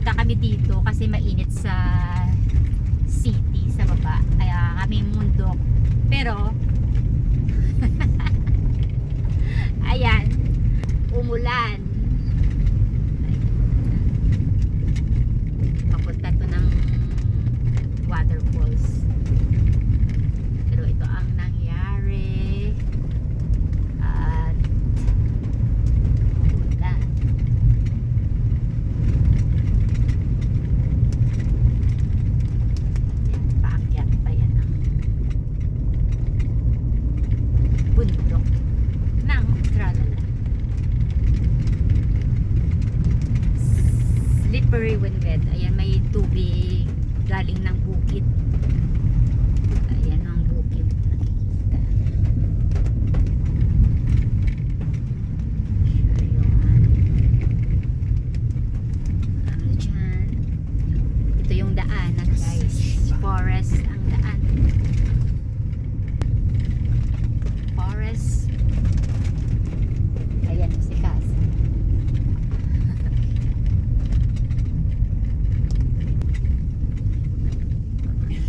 pumunta kami dito kasi mainit sa city sa baba. Kaya kami mundok. Pero ayan, umulan. Papunta to ng waterfalls. Pero ito ang nangyari. At umulan. Yan, paakyat pa yan ang bundok ng Tralala. Wet. Ayan, may tubig galing ng bukid. Ayan ang bukid. Nakikita. Ito yung daanan guys. Forest ang daan. Forest. Ayan si Cas.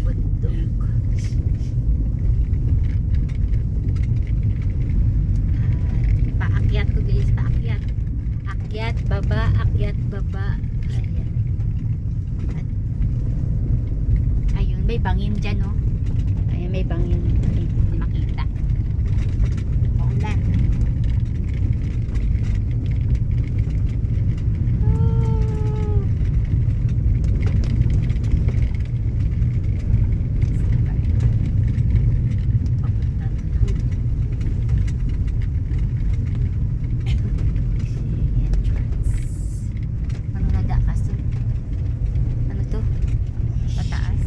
Bundok. Ah, paakyat ko guys, paakyat. Akyat, baba, akyat, baba. Ayan. At, ayun, may bangin dyan, no? Ayun, may bangin. Hindi makita. Paulan. Papunta doon. entrance. Ano naga kaso? Ano to? Pataas?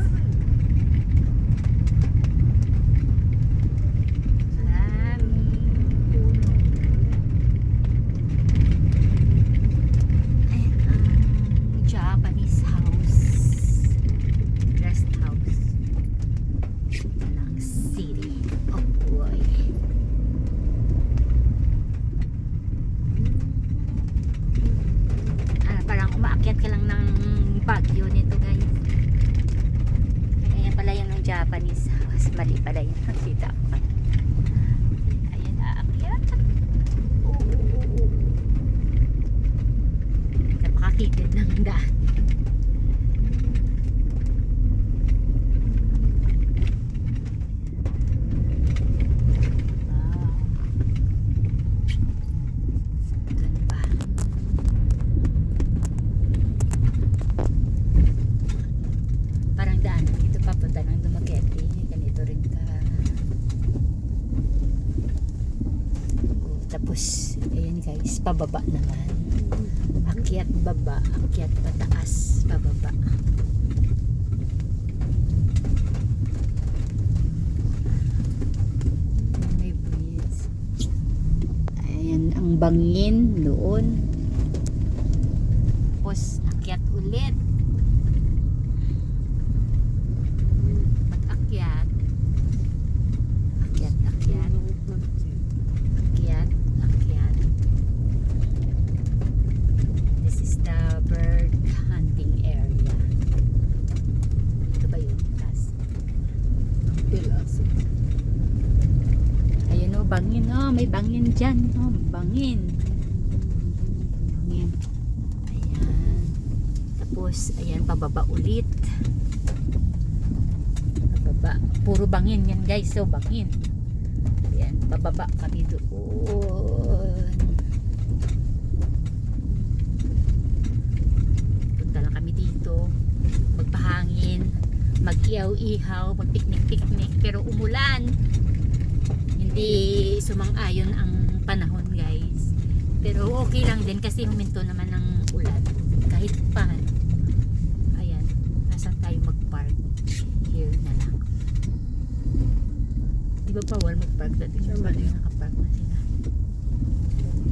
Maraming puno. Ayan ang Japanese house. Rest house. ng city. Oh boy. Ah, parang umaakyat ka lang ng Baguio nito guys. Ayan pala yung ng House. Mali pala yun. Nakita ko pa. Ayan, aakyat. Napakakitid ng daan. Wow. Doon pa. Parang daan dito papunta ng Dumaguete. Ganito rin ka. Oh, tapos, ayan guys, pababa naman. Akyat baba, akyat pataas, pababa. May breeze. Ayan ang bangin doon. Tapos akyat ulit. Pag akyat, akyat, akyat, akyat, akyat. This is the bird hunting area. Ito ba yun? Taas. Ayan o, bangin o. May bangin dyan. O, bangin. Bangin. Ayan. Tapos, ayan, pababa ulit. Pababa. Puro bangin yan guys. So, bangin. Ayan, pababa kami doon. Punta lang kami dito. Magpahangin. Mag-ihaw-ihaw. Mag-picnic-picnic. Pero umulan hindi sumang-ayon ang panahon guys. Pero okay lang din kasi huminto naman ng ulan. Kahit pa ayan nasan tayo mag-park? Here na lang. Di ba bawal mag-park dati Saan sa ba yun? nakapark na sila?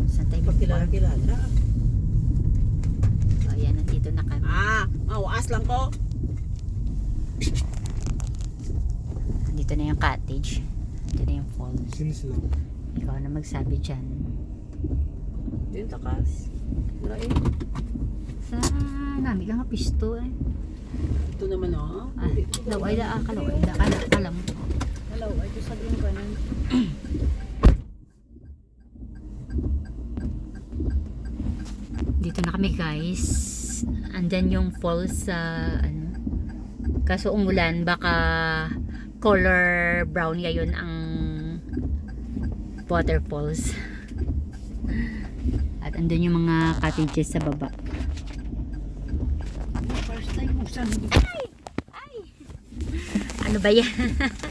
Saan tayo mag-park? Pagkilala-kilala. so ayan nandito na kami. Ah, mawaas lang ko. nandito na yung cottage dito na yung falls Sinis lang. ikaw na magsabi dyan Din takas. Right. Sa nami lang nga pisto eh. Ito naman oh. Ah, daw ay da akalaw ay da kala kalam. Hello, ay ito sa green kanan. Dito na kami guys. Andyan yung falls sa ano. Kaso umulan baka color brown ngayon ang waterfalls. At andun yung mga cottages sa baba. First time mo sa Ano ba yan?